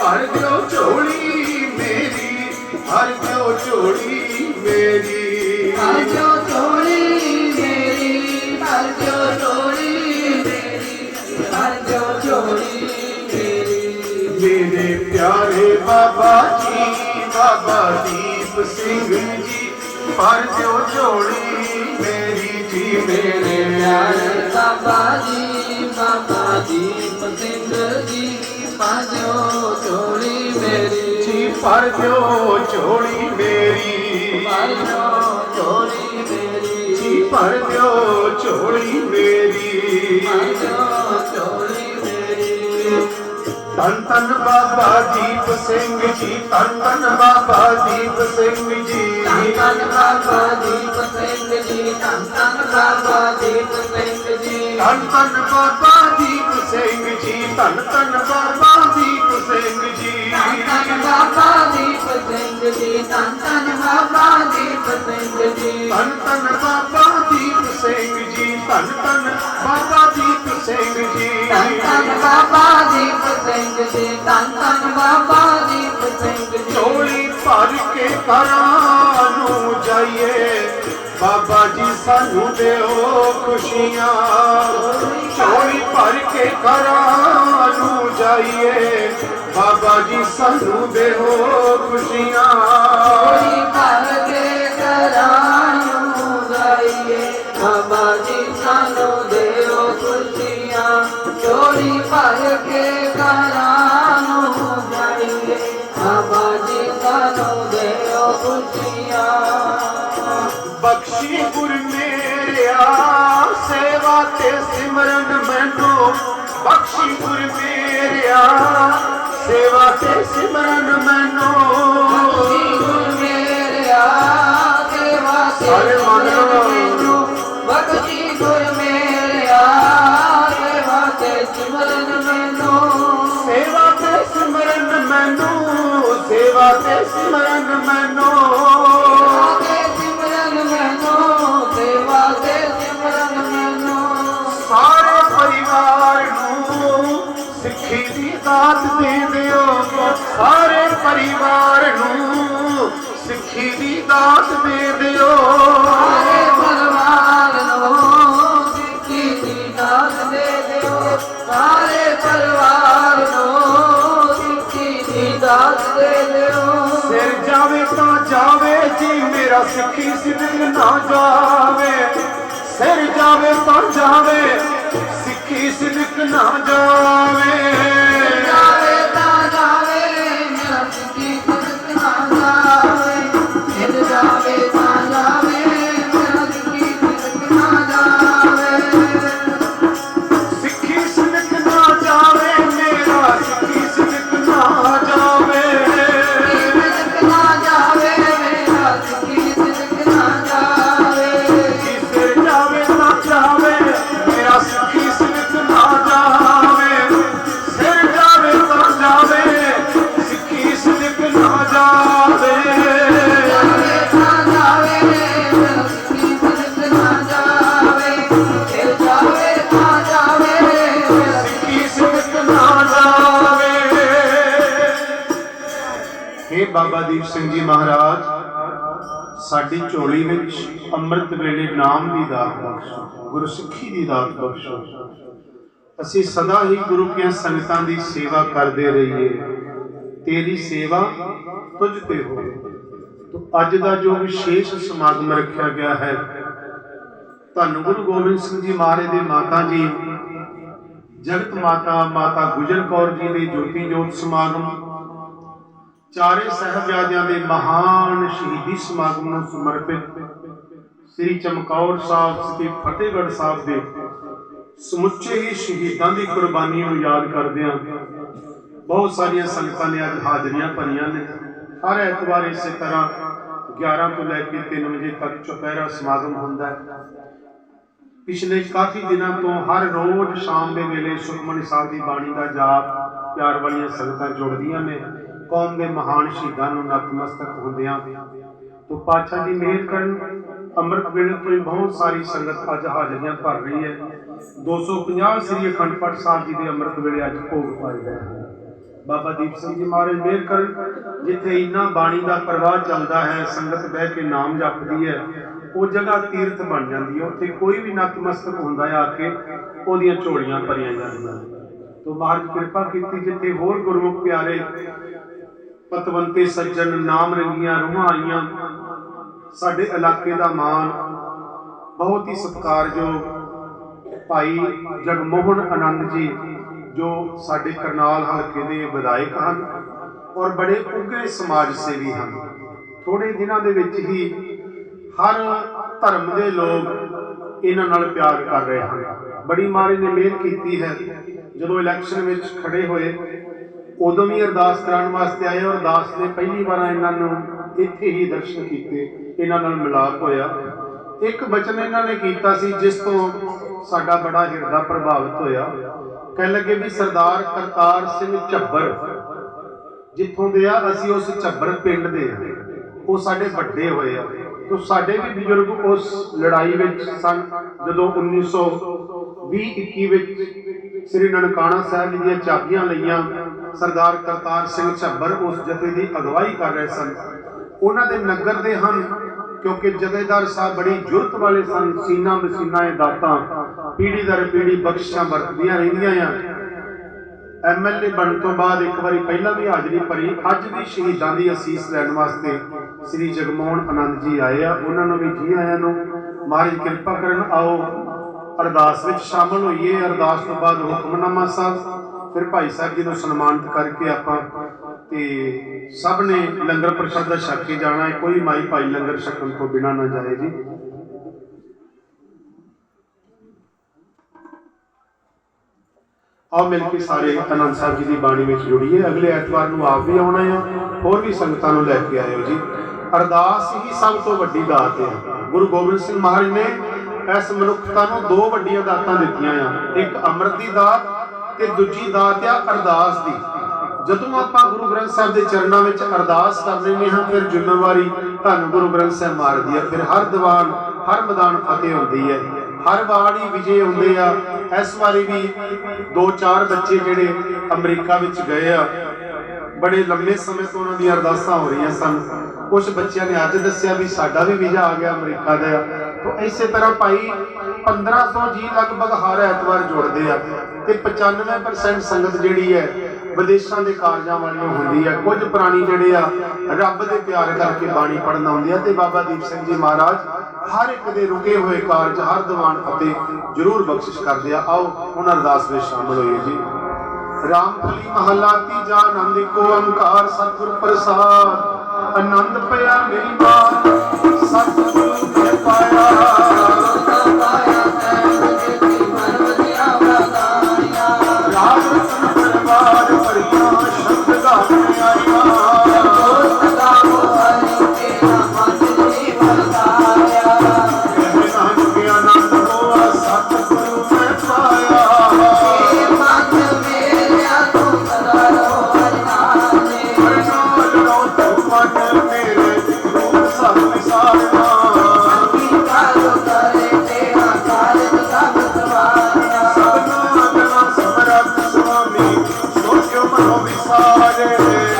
ਭਰ ਦਿਓ ਝੋਲੀ ਮੇਰੀ ਭਰ ਦਿਓ ਝੋਲੀ ਮੇਰੀ। ਭਰ ਦਿਓ ਝੋਲੀ ਮੇਰੀ ਭਰ ਦਿਓ ਝੋਲੀ ਮੇਰੀ ਭਰ ਦਿਓ ਝੋਲੀ ਮੇਰੀ। ਮੇਰੇ ਪਿਆਰੇ ਬਾਬਾ ਜੀ ਬਾਬਾ ਦੀਪ ਸਿੰਘ ਜੀ ਭਰ ਦਿਓ ਝੋਲੀ ਮੇਰੀ ਜੀ ਮੇਰੇ ਪਿਆਰੇ ਬਾਬਾ ਜੀ ਬਾਬਾ ਦੀਪ ਸਿੰਘ ਜੀ ਭਰ ਦਿਓ भर दो झोली मेरी भर दो झोली मेरी जी भर दो झोली मेरी धन धन बाबा दीप सिंह जी धन धन बाबा दीप सिंह जी धन धन बाबा दीप सिंह जी धन धन बाबा दीप सिंह जी ਧੰਨ ਧੰਨ ਬਾਬਾ ਦੀਪ ਸਿੰਘ ਜੀ ਧੰਨ ਧੰਨ ਬਾਬਾ ਦੀਪ ਸਿੰਘ ਜੀ। ਧੰਨ ਧੰਨ ਬਾਬਾ ਦੀਪ ਸਿੰਘ ਜੀ ਧੰਨ ਧੰਨ ਬਾਬਾ ਦੀਪ ਸਿੰਘ ਜੀ। ਧੰਨ ਧੰਨ ਬਾਬਾ ਦੀਪ ਸਿੰਘ ਜੀ ਧੰਨ ਧੰਨ ਬਾਬਾ ਦੀਪ ਸਿੰਘ ਜੀ। ਧੰਨ ਧੰਨ ਬਾਬਾ ਦੀਪ ਸਿੰਘ ਜੀ ਧੰਨ ਧੰਨ ਬਾਬਾ ਦੀਪ ਸਿੰਘ ਜੀ। ਝੋਲੀ ਭਰ ਕੇ ਘਰਾਂ ਨੂੰ ਜਾਈਏ। ਬਾਬਾ ਜੀ ਸਾਨੂੰ ਦਿਓ ਖੁਸ਼ੀਆਂ। ਝੋਲੀ ਭਰ ਕੇ ਘਰਾਂ ਨੂੰ ਜਾਈਏ। ਬਾਬਾ ਜੀ ਸਾਨੂੰ ਦਿਓ ਖੁਸ਼ੀਆਂ। ਕੋਈ ਭਰ ਕੇ ਕਰਾਂ ਨੂੰ ਗਾਈਏ ਬਾਬਾ ਜੀ ਸਾਨੂੰ ਦਿਓ ਖੁਸ਼ੀਆਂ। ਚੋਰੀ ਭਰ ਕੇ ਕਰਾਂ ਸੇਵਾ ਤੇ ਸਿਮਰਨ ਮੈਨੂੰ ਬਖਸ਼ੀ ਗੁਰ ਮੇਰਿਆ। ਸੇਵਾ ਤੇ ਸਿਮਰਨ ਮੈਨੂੰ ਬਖਸ਼ੀ ਗੁਰ ਮੇਰਿਆ। ਦੇਵਾ ਸਾਰੇ ਮੰਨ। ਮੈਨੂੰ ਬਖਸ਼ੀ ਗੁਰ ਮੇਰਿਆ। ਦੇਵਾ ਤੇ ਸਿਮਰਨ ਮੈਨੂੰ ਸੇਵਾ ਤੇ ਸਿਮਰਨ ਮੈਨੂੰ ਸੇਵਾ ਤੇ ਸਿਮਰਨ ਮੈਨੂੰ ਦੇ ਦਿਓ ਸਾਰੇ ਪਰਿਵਾਰ ਨੂੰ ਸਿੱਖੀ ਦੀ ਦਾਤ ਦੇ ਦਿਓ। ਸਾਰੇ ਪਰਿਵਾਰ ਨੂੰ ਸਿੱਖੀ ਦੀ ਦਾਤ ਦੇ ਦਿਓ। ਸਾਰੇ ਪਰਿਵਾਰ ਨੂੰ ਸਿੱਖੀ ਦੀ ਦਾਤ ਦੇ ਦਿਓ। ਸਿਰ ਜਾਵੇ ਤਾਂ ਜਾਵੇ ਜੀ ਮੇਰਾ ਸਿੱਖੀ ਸਿੱਧਕ ਨਾ ਜਾਵੇ। ਸਿਰ ਜਾਵੇ ਤਾਂ ਜਾਵੇ ਸਿੱਖੀ ਸਿੱਧਕ ਨਾ ਜਾਵੇ ਬਾਬਾ ਦੀਪ ਸਿੰਘ ਜੀ ਮਹਾਰਾਜ, ਸਾਡੀ ਝੋਲੀ ਵਿੱਚ ਅੰਮ੍ਰਿਤ ਵੇਲੇ ਨਾਮ ਦੀ ਦਾਤ ਬਖਸ਼ੋ, ਗੁਰੂ ਦੀ ਦਾਤ ਬਖਸ਼ੋ। ਅਸੀਂ ਸਦਾ ਹੀ ਗੁਰੂ ਕੀਆਂ ਸੰਗਤਾਂ ਦੀ ਸੇਵਾ ਕਰਦੇ ਰਹੀਏ। ਤੇਰੀ ਸੇਵਾ ਤੁਝ ਤੇ ਹੋਵੇ। ਤੋ ਅੱਜ ਦਾ ਜੋ ਵਿਸ਼ੇਸ਼ ਸਮਾਗਮ ਰੱਖਿਆ ਗਿਆ ਹੈ ਤੁਹਾਨੂੰ ਗੁਰੂ ਗੋਬਿੰਦ ਸਿੰਘ ਜੀ ਮਹਾਰਾਜ ਦੇ ਮਾਤਾ ਜੀ, ਜਗਤ ਮਾਤਾ ਮਾਤਾ ਗੁਜਰ ਕੌਰ ਜੀ ਦੇ ਜੋਤੀ ਜੋਤ ਸਮਾਗਮ ਚਾਰੇ ਸਹਿਬਜ਼ਾਦਿਆਂ ਦੇ ਮਹਾਨ ਸ਼ਹੀਦੀ ਸਮਾਗਮ ਨੂੰ ਸਮਰਪਿਤ ਸ੍ਰੀ ਚਮਕੌਰ ਸਾਹਿਬ ਸ੍ਰੀ ਫਤਿਹਗੜ੍ਹ ਸਾਹਿਬ ਦੇ ਸਮੁੱਚੇ ਹੀ ਸ਼ਹੀਦਾਂ ਦੀ ਕੁਰਬਾਨੀ ਨੂੰ ਯਾਦ ਕਰਦਿਆਂ ਬਹੁਤ ਸਾਰੀਆਂ ਸੰਗਤਾਂ ਨੇ ਅੱਜ ਹਾਜ਼ਰੀਆਂ ਭਰੀਆਂ ਨੇ। ਹਰ ਐਤਵਾਰ ਇਸੇ ਤਰ੍ਹਾਂ 11 ਤੋਂ ਲੈ ਕੇ 3 ਵਜੇ ਤੱਕ ਚੁਪਹਿਰਾ ਸਮਾਗਮ ਹੁੰਦਾ ਹੈ। ਪਿਛਲੇ ਕਾਫੀ ਦਿਨਾਂ ਤੋਂ ਹਰ ਰੋਜ਼ ਸ਼ਾਮ ਦੇ ਵੇਲੇ ਸੁਖਮਨੀ ਸਾਹਿਬ ਦੀ ਬਾਣੀ ਦਾ ਜਾਪ ਪਿਆਰ ਵਾਲੀਆਂ ਸੰਗਤਾਂ ਜੁੜਦੀਆਂ ਨੇ। ਕੌਮ ਦੇ ਮਹਾਨ ਸ਼ਹੀਦਾਂ ਨੂੰ ਨਤਮਸਤਕ ਹੁੰਦਿਆਂ ਤੋਂ ਪਾਤਸ਼ਾਹ ਜੀ ਮਿਹਰ ਕਰਨ, ਅੰਮ੍ਰਿਤ ਵੇਲੇ ਤੋਂ ਬਹੁਤ ਸਾਰੀ ਸੰਗਤ ਅੱਜ ਹਾਜ਼ਰੀਆਂ ਭਰ ਰਹੀ ਹੈ। 250 ਸ੍ਰੀ ਅਖੰਡ ਪਾਠ ਸਾਹਿਬ ਜੀ ਦੇ ਅੰਮ੍ਰਿਤ ਵੇਲੇ ਅੱਜ ਭੋਗ ਪਾਏ ਗਏ ਹਨ। ਬਾਬਾ ਦੀਪ ਸਿੰਘ ਜੀ ਮਹਾਰਾਜ ਮਿਹਰ ਕਰਨ, ਜਿੱਥੇ ਇੰਨਾ ਬਾਣੀ ਦਾ ਪ੍ਰਵਾਹ ਚੱਲਦਾ ਹੈ, ਸੰਗਤ ਬਹਿ ਕੇ ਨਾਮ ਜਪਦੀ ਹੈ, ਉਹ ਜਗ੍ਹਾ ਤੀਰਥ ਬਣ ਜਾਂਦੀ ਹੈ। ਉੱਥੇ ਕੋਈ ਵੀ ਨਤਮਸਤਕ ਹੁੰਦਾ ਆ ਕੇ ਉਹਦੀਆਂ ਝੋਲੀਆਂ ਭਰੀਆਂ ਜਾਂਦੀਆਂ ਨੇ। ਮਹਾਰਾਜ ਕਿਰਪਾ ਕੀਤੀ ਜਿੱਥੇ ਹੋਰ ਗੁਰਮੁਖ ਪਿਆਰੇ ਪਤਵੰਤੇ ਸੱਜਣ ਨਾਮ ਰੰਗੀਆਂ ਰੂਹਾਂ ਆਈਆਂ। ਸਾਡੇ ਇਲਾਕੇ ਦਾ ਮਾਨ ਬਹੁਤ ਹੀ ਸਤਿਕਾਰਯੋਗ ਭਾਈ ਜਗਮੋਹਨ ਆਨੰਦ ਜੀ, ਜੋ ਸਾਡੇ ਕਰਨਾਲ ਹਲਕੇ ਦੇ ਵਿਧਾਇਕ ਹਨ ਔਰ ਬੜੇ ਉੱਘੇ ਸਮਾਜ ਸੇਵੀ ਹਨ। ਥੋੜੇ ਦਿਨਾਂ ਦੇ ਵਿੱਚ ਹੀ ਹਰ ਧਰਮ ਦੇ ਲੋਕ ਇਹਨਾਂ ਨਾਲ ਪਿਆਰ ਕਰ ਰਹੇ ਹਨ। ਬੜੀ ਮਾਰੀ ਨੇ ਮਿਹਨਤ ਕੀਤੀ ਹੈ। ਜਦੋਂ ਇਲੈਕਸ਼ਨ ਵਿੱਚ ਖੜੇ ਹੋਏ ਉਦੋਂ ਵੀ ਅਰਦਾਸ ਕਰਨ ਵਾਸਤੇ ਆਏ ਔਰ ਦਾਸ ਨੇ ਪਹਿਲੀ ਵਾਰ ਇਹਨਾਂ ਨੂੰ ਇੱਥੇ ਹੀ ਦਰਸ਼ਨ ਕੀਤੇ, ਇਹਨਾਂ ਨਾਲ ਮਿਲਾਪ ਹੋਇਆ। ਇੱਕ ਬਚਨ ਇਹਨਾਂ ਨੇ ਕੀਤਾ ਸੀ, ਜਿਸ ਤੋਂ ਸਾਡਾ ਬੜਾ ਹਿਰਦਾ ਪ੍ਰਭਾਵਿਤ ਹੋਇਆ। ਕਹਿਣ ਲੱਗੇ ਵੀ ਸਰਦਾਰ ਕਰਤਾਰ ਸਿੰਘ ਝੱਬਰ, ਜਿੱਥੋਂ ਦੇ ਆ, ਅਸੀਂ ਉਸ ਝੱਬਰ ਪਿੰਡ ਦੇ ਆ। ਉਹ ਸਾਡੇ ਵੱਡੇ ਹੋਏ ਆ। ਤੋ ਸਾਡੇ ਵੀ ਬਜ਼ੁਰਗ ਉਸ ਲੜਾਈ ਵਿੱਚ ਸਨ, ਜਦੋਂ 1920 21 ਵਿੱਚ ਸ੍ਰੀ ਨਨਕਾਣਾ ਸਾਹਿਬ ਜੀ ਦੀਆਂ ਚਾਬੀਆਂ ਲਈਆਂ। ਸਰਦਾਰ ਕਰਤਾਰ ਸਿੰਘ ਝੱਬਰ ਉਸ ਜਥੇ ਦੀ ਅਗਵਾਈ ਕਰ ਰਹੇ ਸਨ। ਉਹਨਾਂ ਦੇ ਨਗਰ ਦੇ ਹਨ, ਕਿਉਂਕਿ ਜਥੇਦਾਰ ਸਾਹਿਬ ਬੜੀ ਜੁਰਤ ਵਾਲੇ ਸਨ, ਸੀਨਾ ਮਸੀਨਾ ਇਹ ਦਾਤਾਂ। ਪੀੜੀ ਦਰ ਪੀੜੀ ਬਖਸ਼ਿਸ਼ਾਂ ਵਰਤਦੀਆਂ ਰਹਿੰਦੀਆਂ ਆ। ਐਮਐਲਏ ਬਣਨ ਤੋਂ ਬਾਅਦ ਇੱਕ ਵਾਰੀ ਪਹਿਲਾਂ ਵੀ ਹਾਜ਼ਰੀ ਭਰੀ, ਅੱਜ ਵੀ ਸ਼ਹੀਦਾਂ ਦੀ ਅਸੀਸ ਲੈਣ ਵਾਸਤੇ ਸ੍ਰੀ ਜਗਮੋਹਨ ਆਨੰਦ ਜੀ ਆਏ ਆ। ਉਹਨਾਂ ਨੂੰ ਵੀ ਜੀ ਆਇਆਂ ਨੂੰ ਮਹਾਰਾਜ ਕਿਰਪਾ ਕਰਨ ਆਓ। ਅਰਦਾਸ ਵਿੱਚ ਸ਼ਾਮਲ ਹੋਈਏ। ਅਰਦਾਸ ਤੋਂ ਬਾਅਦ ਹੁਕਮਨਾਮਾ ਸਾਹਿਬ ਫਿਰ ਭਾਈ ਸਾਹਿਬ ਜੀ ਨੂੰ ਸਨਮਾਨਿਤ ਕਰਕੇ ਆਪਾਂ ਤੇ ਸਭ ਨੇ ਲੰਗਰ ਪ੍ਰਸ਼ਾਦਾ ਛਕ ਕੇ ਜਾਣਾ ਹੈ। ਕੋਈ ਮਾਈ ਭਾਈ ਲੰਗਰ ਛਕਣ ਤੋਂ ਬਿਨਾ ਨਾ ਜਾਏ ਜੀ। ਆਓ ਮਿਲ ਕੇ ਸਾਰੇ ਆਨੰਦ ਸਾਹਿਬ ਜੀ ਦੀ ਬਾਣੀ ਵਿੱਚ ਜੁੜੀਏ। ਅਗਲੇ ਐਤਵਾਰ ਨੂੰ ਆਪ ਵੀ ਆਉਣਾ ਹੈ। ਹੋਰ ਵੀ ਸੰਗਤਾਂ ਨੂੰ ਲੈ ਕੇ ਆਇਓ ਜੀ। ਅਰਦਾਸ ਹੀ ਸਭ ਤੋਂ ਵੱਡੀ ਦਾਤ ਹੈ। ਗੁਰੂ ਗੋਬਿੰਦ ਸਿੰਘ ਮਹਾਰਾਜ ਨੇ ਇਸ ਮਨੁੱਖਤਾ ਨੂੰ ਦੋ ਵੱਡੀਆਂ ਦਾਤਾਂ ਦਿੱਤੀਆਂ ਆ। ਇੱਕ ਅੰਮ੍ਰਿਤ ਦੀ ਦਾਤ ਤੇ ਦੂਜੀ ਦਾਤ ਆ ਅਰਦਾਸ ਦੀ। ਜਦੋਂ ਆਪਾਂ ਗੁਰੂ ਗ੍ਰੰਥ ਸਾਹਿਬ ਦੇ ਚਰਨਾਂ ਵਿੱਚ ਅਰਦਾਸ ਕਰ ਲੈਂਦੇ ਹਾਂ, ਫਿਰ ਜ਼ਿੰਮੇਵਾਰੀ ਧੰਨ ਗੁਰੂ ਗ੍ਰੰਥ ਸਾਹਿਬ ਮਾਰਦੀ ਹੈ ਫਿਰ ਹਰ ਦੀਵਾਨ, ਹਰ ਮੈਦਾਨ ਫਤਿਹ ਹੁੰਦੀ ਹੈ। ਹਰ ਵਾਰ ਹੀ ਵਿਜੇ ਹੁੰਦੇ ਆ। ਇਸ ਵਾਰੀ ਵੀ ਦੋ ਚਾਰ ਬੱਚੇ ਜਿਹੜੇ ਅਮਰੀਕਾ ਵਿੱਚ ਗਏ ਆ। ਬੜੇ ਲੰਮੇ ਸਮੇਂ ਤੋਂ ਉਹਨਾਂ ਦੀਆਂ ਅਰਦਾਸਾਂ ਹੋ ਰਹੀਆਂ ਸਨ। ਕੁਝ ਬੱਚਿਆਂ ਨੇ ਅੱਜ ਦੱਸਿਆ ਵੀ ਸਾਡਾ ਵੀ ਵੀਜ਼ਾ ਆ ਗਿਆ ਅਮਰੀਕਾ ਦਾ। ਤੋਂ ਇਸੇ ਤਰ੍ਹਾਂ ਭਾਈ 1500 ਜੀ ਲਗਭਗ ਹਰ ਐਤਵਾਰ ਜੁੜਦੇ ਆ ਤੇ 95% ਸੰਗਤ ਜਿਹੜੀ ਹੈ ਵਿਦੇਸ਼ਾਂ ਦੇ ਕਾਰਜਾਂ ਵਾਲੀਆਂ ਹੁੰਦੀ ਆ। ਕੁਝ ਪ੍ਰਾਣੀ ਜਿਹੜੇ ਆ, ਰੱਬ ਦੇ ਪਿਆਰ ਕਰਕੇ ਬਾਣੀ ਪੜਨ ਆਉਂਦੇ ਆ ਤੇ ਬਾਬਾ ਦੀਪ ਸਿੰਘ ਜੀ ਮਹਾਰਾਜ ਹਰ ਇੱਕ ਦੇ ਰੁਕੇ ਹੋਏ ਕਾਰਜ ਹਰ ਦੀਵਾਨ ਫਤਿਹ ਜ਼ਰੂਰ ਬਖਸ਼ਿਸ਼ ਕਰਦੇ ਆ। ਆਓ ਹੁਣ ਅਰਦਾਸ ਵਿੱਚ ਸ਼ਾਮਲ ਹੋਈਏ ਜੀ। ਰਾਮਕਲੀ ਮਹੱਲਾ ਤੀਜਾ ਆਨੰਦ ਕੋ ਓੰਕਾਰ ਸਤਿਗੁਰ ਪ੍ਰਸਾਦ, ਆਨੰਦ ਪਿਆ ਮੇਰੀ ਬਾਤ ਸਤਿਗੁਰ saadeti